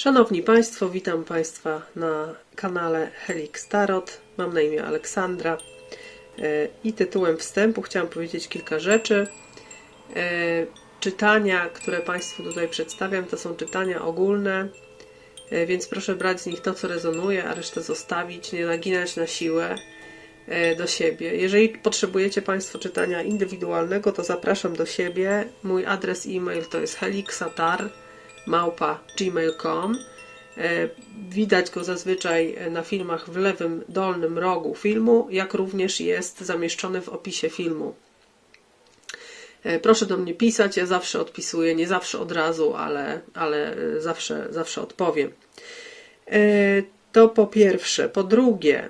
Szanowni Państwo, witam Państwa na kanale Helix Tarot. Mam na imię Aleksandra E, i tytułem wstępu chciałam powiedzieć kilka rzeczy. E, Czytania, które Państwu tutaj przedstawiam, to są czytania ogólne, e, więc proszę brać z nich to, co rezonuje, a resztę zostawić, nie naginać na siłę do siebie. Jeżeli potrzebujecie Państwo czytania indywidualnego, to zapraszam do siebie. Mój adres e-mail to jest helixatar małpa gmail.com. E, Widać go zazwyczaj na filmach w lewym dolnym rogu filmu, jak również jest zamieszczony w opisie filmu. E, Proszę do mnie pisać, ja zawsze odpisuję, nie zawsze od razu, ale, ale e, zawsze, zawsze odpowiem. E, To po pierwsze. Po drugie,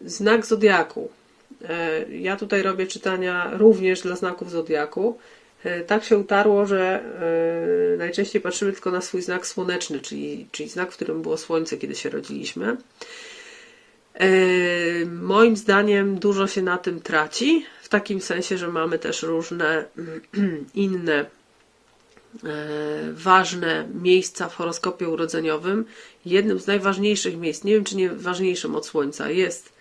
znak zodiaku. E, Ja tutaj robię czytania również dla znaków zodiaku. E, Tak się utarło, że e, najczęściej patrzymy tylko na swój znak słoneczny, czyli, czyli znak, w którym było słońce, kiedy się rodziliśmy. E, Moim zdaniem dużo się na tym traci, w takim sensie, że mamy też różne inne ważne miejsca w horoskopie urodzeniowym. Jednym z najważniejszych miejsc, nie wiem czy nie ważniejszym od Słońca, jest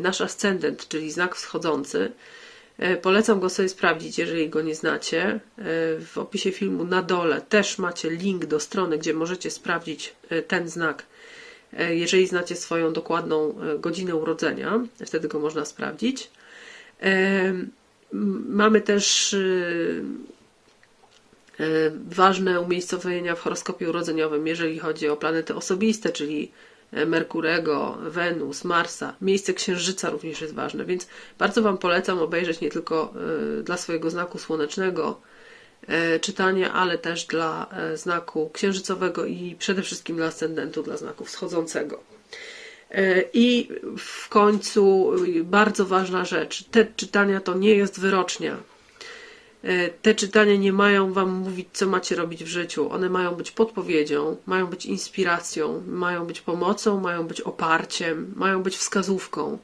nasz ascendent, czyli znak wschodzący. E, Polecam go sobie sprawdzić, jeżeli go nie znacie. E, W opisie filmu na dole też macie link do strony, gdzie możecie sprawdzić e, ten znak, jeżeli znacie swoją dokładną godzinę urodzenia. Wtedy go można sprawdzić. Mamy też ważne umiejscowienia w horoskopie urodzeniowym, jeżeli chodzi o planety osobiste, czyli Merkurego, Wenus, Marsa. Miejsce Księżyca również jest ważne, więc bardzo Wam polecam obejrzeć nie tylko e, dla swojego znaku słonecznego e, czytanie, ale też dla e, znaku księżycowego i przede wszystkim dla ascendentu, dla znaku wschodzącego. I w końcu bardzo ważna rzecz. Te czytania to nie jest wyrocznia. E, Te czytania nie mają Wam mówić, co macie robić w życiu. One mają być podpowiedzią, mają być inspiracją, mają być pomocą, mają być oparciem, mają być wskazówką.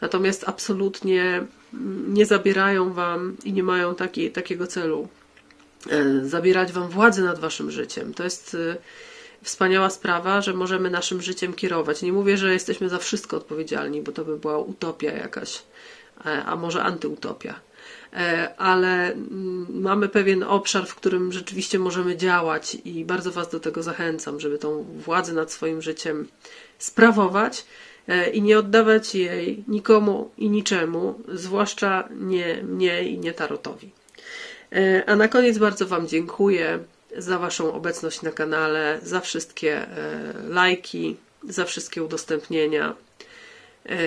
Natomiast absolutnie mm, nie zabierają Wam i nie mają taki, takiego celu e, zabierać Wam władzy nad Waszym życiem. To jest e, wspaniała sprawa, że możemy naszym życiem kierować. Nie mówię, że jesteśmy za wszystko odpowiedzialni, bo to by była utopia jakaś, e, a może antyutopia. E, Ale mm, mamy pewien obszar, w którym rzeczywiście możemy działać i bardzo Was do tego zachęcam, żeby tą władzę nad swoim życiem sprawować e, i nie oddawać jej nikomu i niczemu, zwłaszcza nie mnie i nie tarotowi. E, A na koniec bardzo Wam dziękuję za Waszą obecność na kanale, za wszystkie lajki, za wszystkie udostępnienia,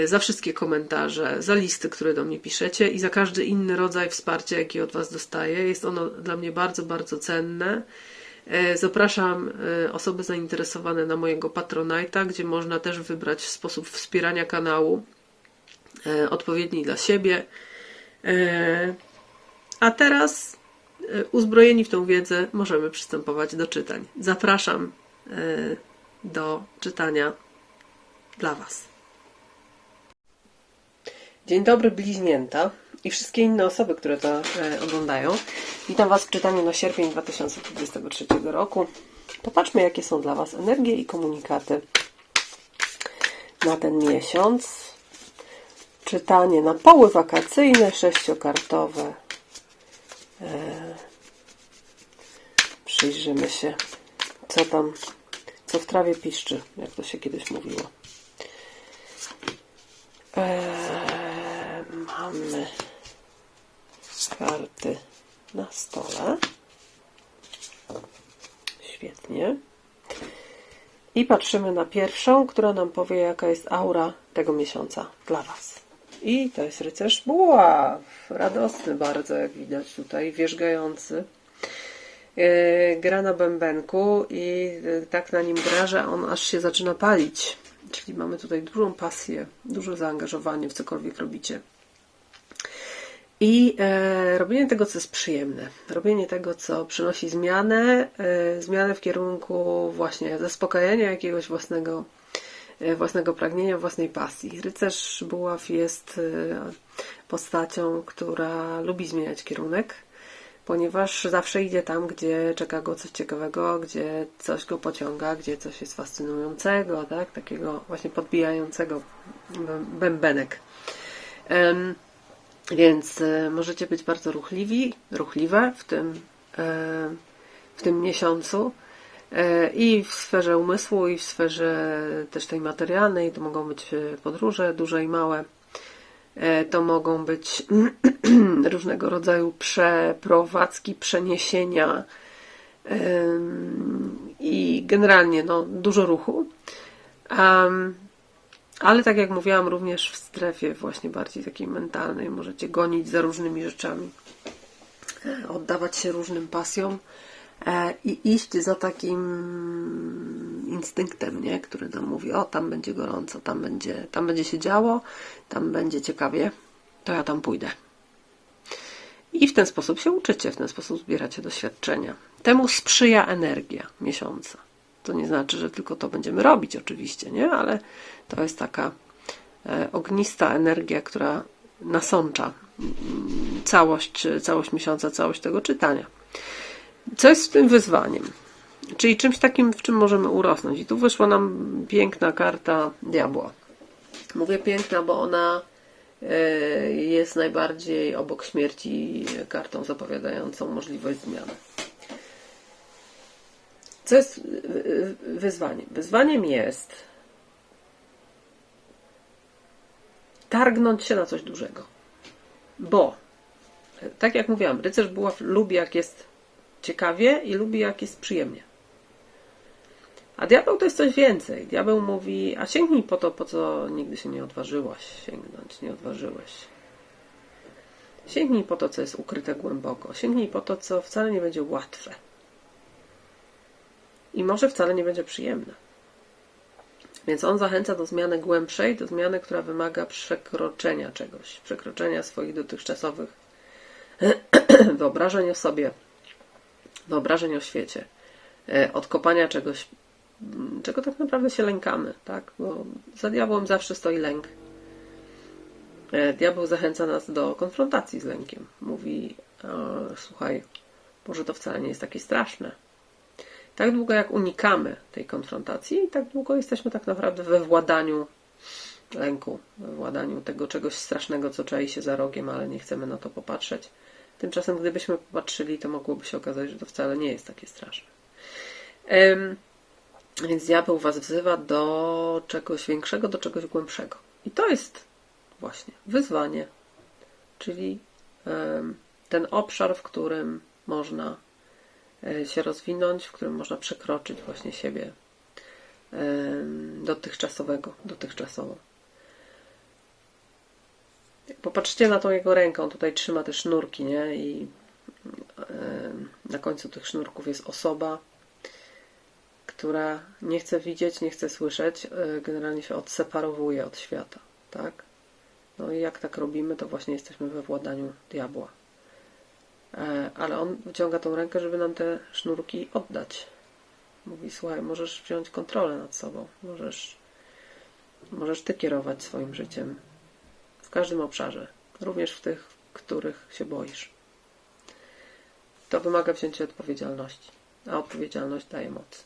za wszystkie komentarze, za listy, które do mnie piszecie i za każdy inny rodzaj wsparcia, jaki od Was dostaję. Jest ono dla mnie bardzo, bardzo cenne. E, Zapraszam e, osoby zainteresowane na mojego Patronite'a, gdzie można też wybrać sposób wspierania kanału e, odpowiedni dla siebie. E, A teraz e, uzbrojeni w tą wiedzę możemy przystępować do czytań. Zapraszam e, do czytania dla Was. Dzień dobry bliźnięta i wszystkie inne osoby, które to e, oglądają. Witam Was w czytaniu na sierpień 2023 roku. Popatrzmy, jakie są dla Was energie i komunikaty na ten miesiąc. Czytanie na poły wakacyjne, sześciokartowe. E, przyjrzymy się, co tam, co w trawie piszczy, jak to się kiedyś mówiło. Eee, mamy karty na stole. Świetnie. I patrzymy na pierwszą, która nam powie, jaka jest aura tego miesiąca dla Was. I to jest rycerz buław. Radosny bardzo, jak widać tutaj, wierzgający. Yy, gra na bębenku i yy, tak na nim gra, że on aż się zaczyna palić. Czyli mamy tutaj dużą pasję, duże zaangażowanie w cokolwiek robicie. I e, robienie tego, co jest przyjemne. Robienie tego, co przynosi zmianę, e, zmianę w kierunku właśnie zaspokajania jakiegoś własnego, e, własnego pragnienia, własnej pasji. Rycerz Buław jest e, postacią, która lubi zmieniać kierunek, ponieważ zawsze idzie tam, gdzie czeka go coś ciekawego, gdzie coś go pociąga, gdzie coś jest fascynującego, tak? Takiego właśnie podbijającego bębenek. Więc e, możecie być bardzo ruchliwi, ruchliwe w tym, e, w tym miesiącu. E, I w sferze umysłu, i w sferze też tej materialnej. To mogą być podróże, duże i małe. To mogą być różnego rodzaju przeprowadzki, przeniesienia i generalnie no, dużo ruchu. Ale tak jak mówiłam, również w strefie właśnie bardziej takiej mentalnej możecie gonić za różnymi rzeczami, e, oddawać się różnym pasjom e, i iść za takim instynktem, nie? który nam mówi, o tam będzie gorąco, tam będzie, tam będzie się działo, tam będzie ciekawie, to ja tam pójdę. I w ten sposób się uczycie, w ten sposób zbieracie doświadczenia. Temu sprzyja energia miesiąca. To nie znaczy, że tylko to będziemy robić, oczywiście, nie? Ale to jest taka e, ognista energia, która nasącza mm, całość, całość miesiąca, całość tego czytania. Co jest w tym wyzwaniem? Czyli czymś takim, w czym możemy urosnąć. I tu wyszła nam piękna karta diabła. Mówię piękna, bo ona e, jest najbardziej obok śmierci kartą zapowiadającą możliwość zmiany. Co jest y, y, wyzwaniem? Wyzwaniem jest targnąć się na coś dużego. Bo, tak jak mówiłam, rycerz buław lubi jak jest ciekawie i lubi jak jest przyjemnie. A diabeł to jest coś więcej. Diabeł mówi, a sięgnij po to, po co nigdy się nie odważyłaś sięgnąć, nie odważyłeś. Sięgnij po to, co jest ukryte głęboko. Sięgnij po to, co wcale nie będzie łatwe. I może wcale nie będzie przyjemne. Więc on zachęca do zmiany głębszej, do zmiany, która wymaga przekroczenia czegoś, przekroczenia swoich dotychczasowych wyobrażeń o sobie, wyobrażeń o świecie, e, odkopania czegoś, m, czego tak naprawdę się lękamy, tak? Bo za diabłem zawsze stoi lęk. E, Diabeł zachęca nas do konfrontacji z lękiem. Mówi, e, słuchaj, może to wcale nie jest takie straszne. Tak długo jak unikamy tej konfrontacji, tak długo jesteśmy tak naprawdę we władaniu lęku, we władaniu tego czegoś strasznego, co czai się za rogiem, ale nie chcemy na to popatrzeć. Tymczasem, gdybyśmy popatrzyli, to mogłoby się okazać, że to wcale nie jest takie straszne. Em, Więc diabeł Was wzywa do czegoś większego, do czegoś głębszego. I to jest właśnie wyzwanie, czyli em, ten obszar, w którym można się rozwinąć, w którym można przekroczyć właśnie siebie dotychczasowego, dotychczasowo. Popatrzcie na tą jego rękę, on tutaj trzyma te sznurki, nie? I na końcu tych sznurków jest osoba, która nie chce widzieć, nie chce słyszeć, e, generalnie się odseparowuje od świata, tak? No i jak tak robimy, to właśnie jesteśmy we władaniu diabła. E, Ale on wyciąga tą rękę, żeby nam te sznurki oddać. Mówi, słuchaj, możesz wziąć kontrolę nad sobą, możesz, możesz ty kierować swoim życiem w każdym obszarze, również w tych, których się boisz. To wymaga wzięcia odpowiedzialności, a odpowiedzialność daje moc.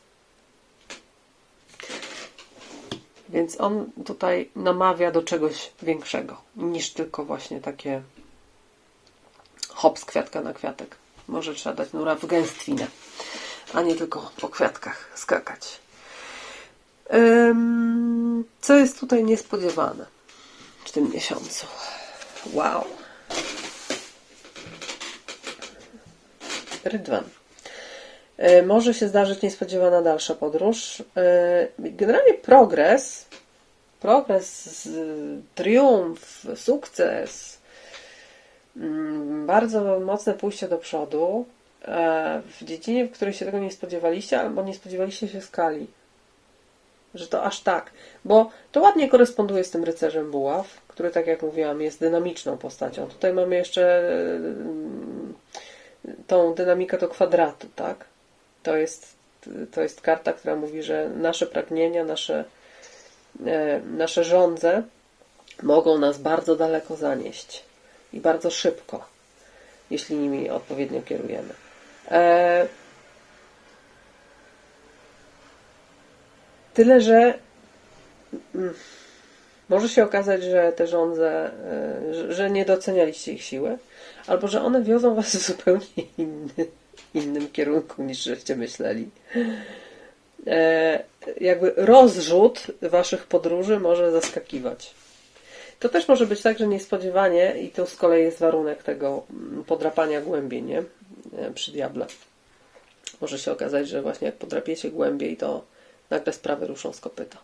Więc on tutaj namawia do czegoś większego niż tylko właśnie takie hop z kwiatka na kwiatek. Może trzeba dać nura w gęstwinę, a nie tylko po kwiatkach skakać. Co jest tutaj niespodziewane w tym miesiącu? Wow. Rydwan. E, Może się zdarzyć niespodziewana dalsza podróż. E, Generalnie progres, progres, triumf, sukces, bardzo mocne pójście do przodu e, w dziedzinie, w której się tego nie spodziewaliście, albo nie spodziewaliście się skali. Że to aż tak. Bo to ładnie koresponduje z tym rycerzem buław, który, tak jak mówiłam, jest dynamiczną postacią. Tutaj mamy jeszcze mm, tą dynamikę do kwadratu, tak? To jest, to jest karta, która mówi, że nasze pragnienia, nasze, e, nasze żądze mogą nas bardzo daleko zanieść i bardzo szybko. jeśli nimi odpowiednio kierujemy. E, tyle, że mm, może się okazać, że te żądze, e, że- nie docenialiście ich siły, albo że one wiozą was w zupełnie inny, innym kierunku niż żeście myśleli. E, jakby rozrzut waszych podróży może zaskakiwać. To też może być tak, że niespodziewanie, i to z kolei jest warunek tego mm, podrapania głębiej, nie? E, Przy diable. Może się okazać, że właśnie jak podrapiecie głębiej, to nagle sprawy ruszą z kopyta.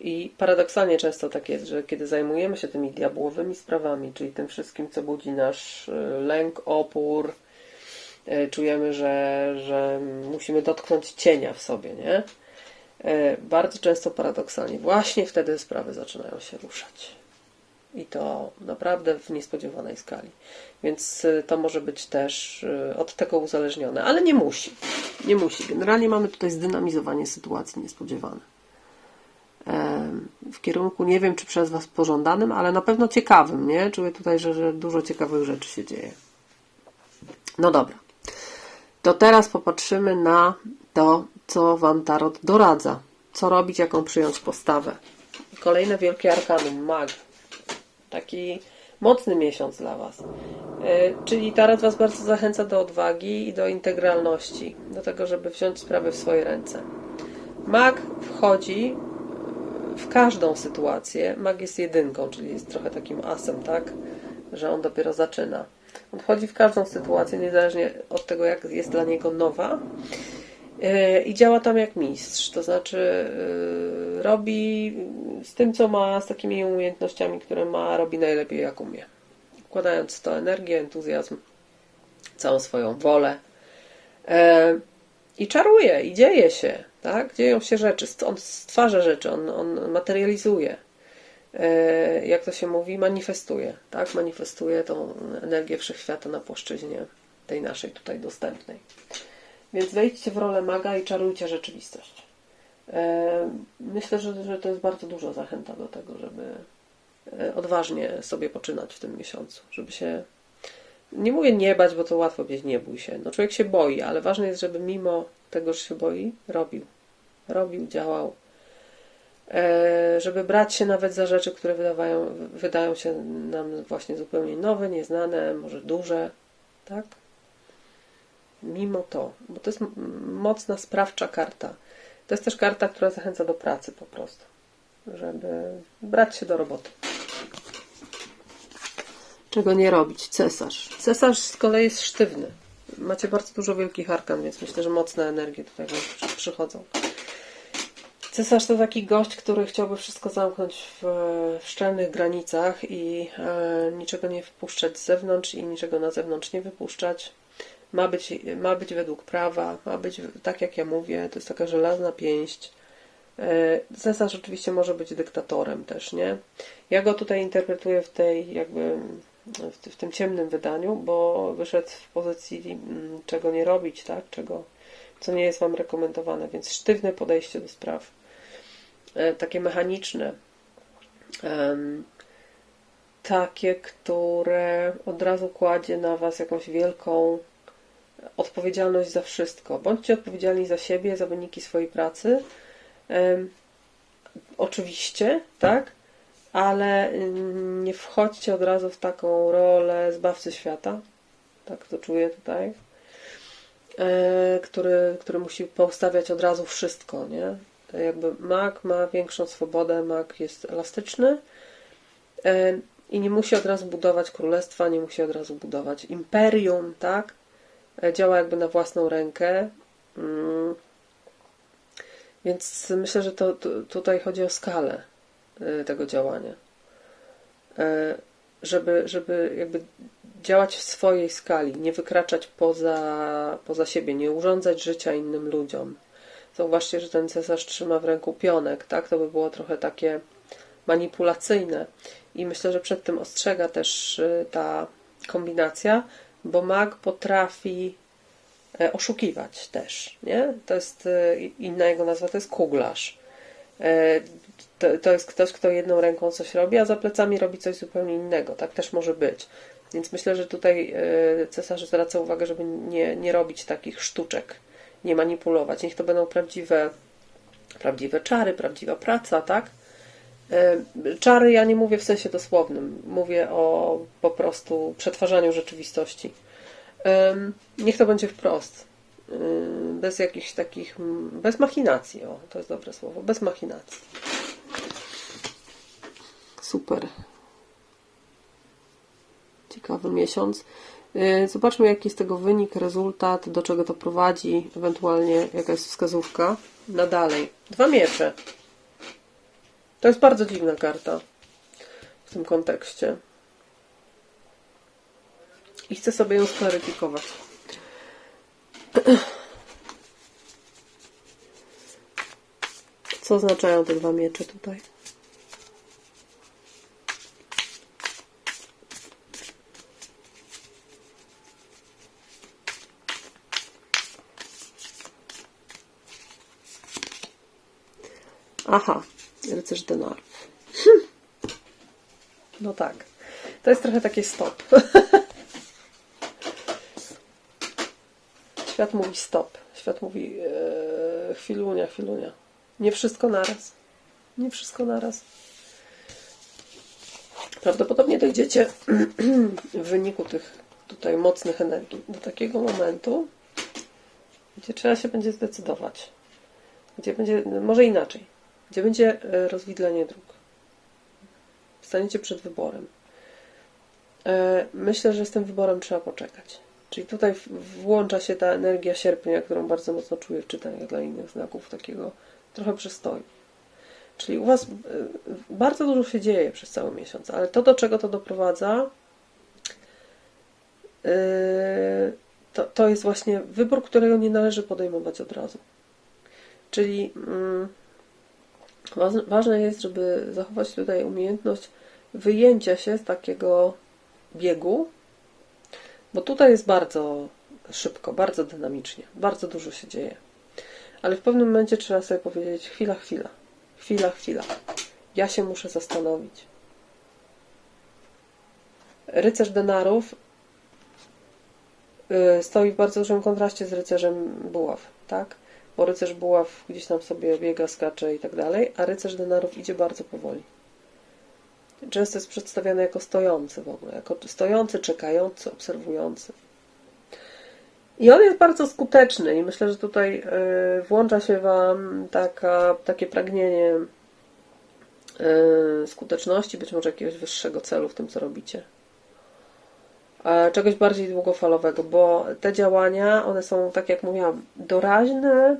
I paradoksalnie często tak jest, że kiedy zajmujemy się tymi diabłowymi sprawami, czyli tym wszystkim, co budzi nasz y, lęk, opór, y, czujemy, że, że musimy dotknąć cienia w sobie, nie? Y, Bardzo często paradoksalnie właśnie wtedy sprawy zaczynają się ruszać. I to naprawdę w niespodziewanej skali. Więc y, to może być też y, od tego uzależnione, ale nie musi. Nie musi. Generalnie mamy tutaj zdynamizowanie sytuacji niespodziewane w kierunku, nie wiem czy przez Was pożądanym, ale na pewno ciekawym, nie? Czuję tutaj, że, że dużo ciekawych rzeczy się dzieje. No dobra. To teraz popatrzymy na to, co Wam Tarot doradza. Co robić, jaką przyjąć postawę. Kolejne wielkie arkanum, mag. Taki mocny miesiąc dla Was. Yy, Czyli Tarot Was bardzo zachęca do odwagi i do integralności, do tego, żeby wziąć sprawy w swoje ręce. Mag wchodzi w każdą sytuację. Mag jest jedynką, czyli jest trochę takim asem, tak? Że on dopiero zaczyna. On wchodzi w każdą sytuację, niezależnie od tego, jak jest dla niego nowa. Yy, I działa tam jak mistrz, to znaczy yy, robi z tym, co ma, z takimi umiejętnościami, które ma, robi najlepiej jak umie. Wkładając w to energię, entuzjazm, całą swoją wolę. Yy, I czaruje, i dzieje się, tak? Dzieją się rzeczy, on stwarza rzeczy, on, on materializuje. Jak to się mówi, manifestuje, tak? Manifestuje tą energię wszechświata na płaszczyźnie tej naszej tutaj dostępnej. Więc wejdźcie w rolę maga i czarujcie rzeczywistość. E, Myślę, że, że to jest bardzo duża zachęta do tego, żeby e, odważnie sobie poczynać w tym miesiącu, żeby się nie mówię nie bać, bo to łatwo powiedzieć nie bój się. No człowiek się boi, ale ważne jest, żeby mimo tego, że się boi, robił. Robił, działał. E, Żeby brać się nawet za rzeczy, które wydają się nam właśnie zupełnie nowe, nieznane, może duże. Tak? Mimo to, bo to jest mocna, sprawcza karta. To jest też karta, która zachęca do pracy po prostu, żeby brać się do roboty. Czego nie robić? Cesarz. Cesarz z kolei jest sztywny. Macie bardzo dużo wielkich arkan, więc myślę, że mocne energie tutaj przychodzą. Cesarz to taki gość, który chciałby wszystko zamknąć w, w szczelnych granicach i e, niczego nie wpuszczać z zewnątrz i niczego na zewnątrz nie wypuszczać ma być, ma być według prawa, ma być tak jak ja mówię, to jest taka żelazna pięść. E, Cesarz oczywiście może być dyktatorem też, nie? Ja go tutaj interpretuję w tej jakby w, tym ciemnym wydaniu, bo wyszedł w pozycji mm, czego nie robić, tak? Czego, co nie jest Wam rekomendowane, więc sztywne podejście do spraw. E, Takie mechaniczne. Takie, które od razu kładzie na Was jakąś wielką odpowiedzialność za wszystko. Bądźcie odpowiedzialni za siebie, za wyniki swojej pracy. Oczywiście, tak, ale nie wchodźcie od razu w taką rolę zbawcy świata. Tak to czuję tutaj. E, który, który musi poustawiać od razu wszystko, nie? Jakby mag ma większą swobodę, mag jest elastyczny i nie musi od razu budować królestwa, nie musi od razu budować imperium, tak? E, działa jakby na własną rękę. Mm. Więc myślę, że to, tutaj chodzi o skalę e, tego działania. E, Żeby, żeby jakby działać w swojej skali, nie wykraczać poza, poza siebie, nie urządzać życia innym ludziom. Zauważcie, że ten cesarz trzyma w ręku pionek, tak? To by było trochę takie manipulacyjne. I myślę, że przed tym ostrzega też ta kombinacja, bo mag potrafi e, oszukiwać też, nie? To jest e, inna jego nazwa, to jest kuglarz. E, To, to jest ktoś, kto jedną ręką coś robi, a za plecami robi coś zupełnie innego. Tak też może być. Więc myślę, że tutaj cesarz zwraca uwagę, żeby nie, nie robić takich sztuczek, nie manipulować. Niech to będą prawdziwe, prawdziwe czary, prawdziwa praca, tak? E, Czary ja nie mówię w sensie dosłownym, mówię o po prostu przetwarzaniu rzeczywistości. Niech to będzie wprost, Ym, bez jakichś takich, bez machinacji, o, to jest dobre słowo, bez machinacji. Super. Ciekawy miesiąc. Yy, Zobaczmy, jaki jest tego wynik, rezultat, do czego to prowadzi, ewentualnie jaka jest wskazówka na dalej. Dwa miecze. To jest bardzo dziwna karta w tym kontekście. I chcę sobie ją sklaryfikować. Co oznaczają te dwa miecze tutaj? Aha, rycerz denarów. Hm. No tak. To jest trochę takie stop. Świat mówi stop. Świat mówi e, chwilunia, chwilunia. Nie wszystko naraz. Nie wszystko naraz. Prawdopodobnie dojdziecie w wyniku tych tutaj mocnych energii do takiego momentu, gdzie trzeba się będzie zdecydować. Gdzie będzie, może inaczej, gdzie będzie e, rozwidlenie dróg. Staniecie przed wyborem. E, Myślę, że z tym wyborem trzeba poczekać. Czyli tutaj włącza się ta energia sierpnia, którą bardzo mocno czuję w czytaniach dla innych znaków, takiego trochę przystoju. Czyli u Was y, bardzo dużo się dzieje przez cały miesiąc, ale to, do czego to doprowadza, to, to jest właśnie wybór, którego nie należy podejmować od razu. Czyli mm, Ważne- jest, żeby zachować tutaj umiejętność wyjęcia się z takiego biegu, bo tutaj jest bardzo szybko, bardzo dynamicznie, bardzo dużo się dzieje. Ale w pewnym momencie trzeba sobie powiedzieć: chwila, chwila, chwila, chwila. Ja się muszę zastanowić. Rycerz denarów y, stoi w bardzo dużym kontraście z rycerzem buław, tak? Bo rycerz buław gdzieś tam sobie biega, skacze i tak dalej, a rycerz denarów idzie bardzo powoli. Często jest przedstawiany jako stojący w ogóle, jako stojący, czekający, obserwujący. I on jest bardzo skuteczny i myślę, że tutaj y, włącza się Wam taka, takie pragnienie y, skuteczności, być może jakiegoś wyższego celu w tym, co robicie. E, Czegoś bardziej długofalowego, bo te działania, one są, tak jak mówiłam, doraźne,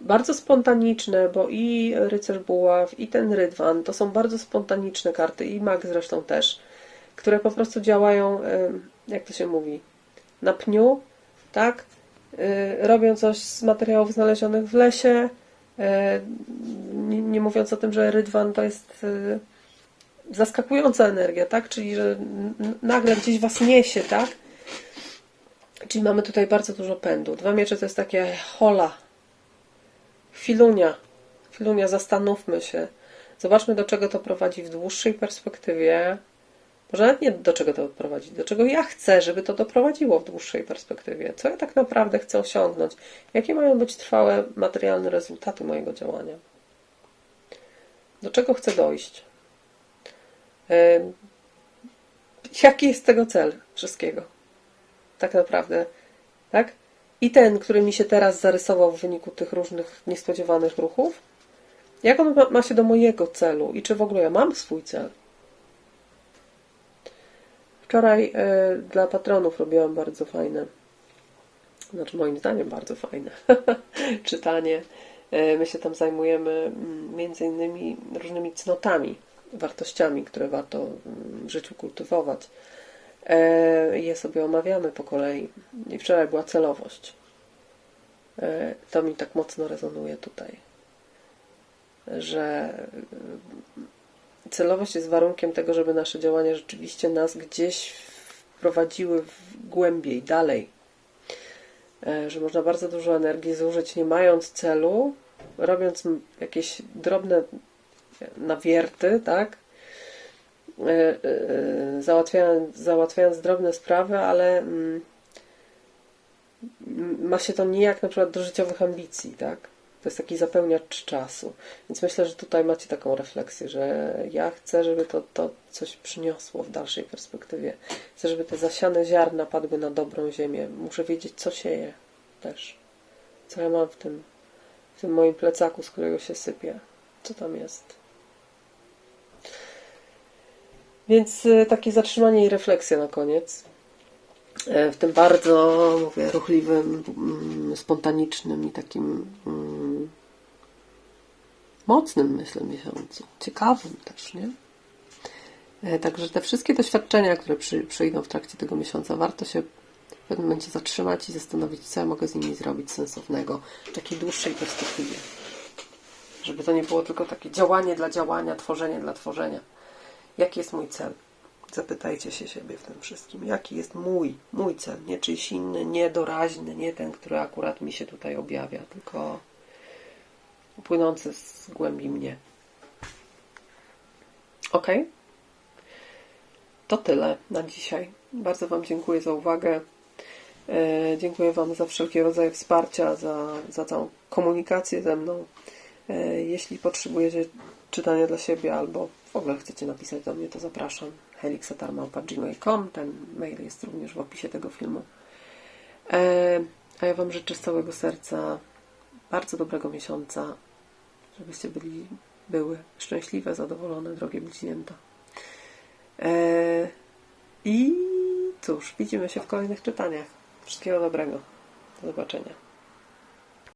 bardzo spontaniczne, bo i rycerz buław, i ten rydwan to są bardzo spontaniczne karty, i mag zresztą też, które po prostu działają, em, jak to się mówi, na pniu, tak? Y, Robią coś z materiałów znalezionych w lesie, e, nie, mówiąc o tym, że rydwan to jest zaskakująca energia, tak? Czyli, że nagle gdzieś was niesie, tak? Czyli mamy tutaj bardzo dużo pędu. Dwa miecze to jest takie hola, chwilunia, chwilunia, zastanówmy się. Zobaczmy, do czego to prowadzi w dłuższej perspektywie. Może nawet nie do czego to prowadzi, do czego ja chcę, żeby to doprowadziło w dłuższej perspektywie. Co ja tak naprawdę chcę osiągnąć? Jakie mają być trwałe, materialne rezultaty mojego działania? Do czego chcę dojść? Jaki jest tego cel wszystkiego? Tak naprawdę. Tak? I ten, który mi się teraz zarysował w wyniku tych różnych niespodziewanych ruchów, jak on ma, się do mojego celu i czy w ogóle ja mam swój cel? Wczoraj e, dla patronów robiłam bardzo fajne, znaczy moim zdaniem bardzo fajne czytanie. E, my się tam zajmujemy mm, między innymi różnymi cnotami, wartościami, które warto mm, w życiu kultywować. E, Je sobie omawiamy po kolei. I wczoraj była celowość. E, To mi tak mocno rezonuje tutaj, że y, celowość jest warunkiem tego, żeby nasze działania rzeczywiście nas gdzieś wprowadziły w głębiej, dalej. E, Że można bardzo dużo energii zużyć, nie mając celu, robiąc jakieś drobne nawierty, tak? e, e, załatwiając, załatwiając drobne sprawy, ale mm, ma się to nijak na przykład do życiowych ambicji, tak? To jest taki zapełniacz czasu. Więc myślę, że tutaj macie taką refleksję, że ja chcę, żeby to, to coś przyniosło w dalszej perspektywie. Chcę, żeby te zasiane ziarna padły na dobrą ziemię. Muszę wiedzieć, co sieję też. Co ja mam w tym, w tym moim plecaku, z którego się sypie. Co tam jest. Więc y, takie zatrzymanie i refleksja na koniec. E, W tym bardzo, mówię, ruchliwym, mm, spontanicznym i takim mm, mocnym, myślę, miesiącu. Ciekawym też, nie? E, Także te wszystkie doświadczenia, które przy, przyjdą w trakcie tego miesiąca, warto się w pewnym momencie zatrzymać i zastanowić, co ja mogę z nimi zrobić sensownego w takiej dłuższej perspektywie. Żeby to nie było tylko takie działanie dla działania, tworzenie dla tworzenia. Jaki jest mój cel? Zapytajcie się siebie w tym wszystkim. Jaki jest mój, mój cel? Nie czyjś inny, nie doraźny, nie ten, który akurat mi się tutaj objawia, tylko płynący z głębi mnie. Ok? To tyle na dzisiaj. Bardzo Wam dziękuję za uwagę. E, Dziękuję Wam za wszelkie rodzaje wsparcia, za, za całą komunikację ze mną. E, Jeśli potrzebujecie czytania dla siebie albo w ogóle chcecie napisać do mnie, to zapraszam. helixatarmałpa.gmail.com Ten mail jest również w opisie tego filmu. E, A ja Wam życzę z całego serca bardzo dobrego miesiąca, żebyście byli, były szczęśliwe, zadowolone, drogie bliźnięta. E, I cóż, widzimy się w kolejnych czytaniach. Wszystkiego dobrego. Do zobaczenia.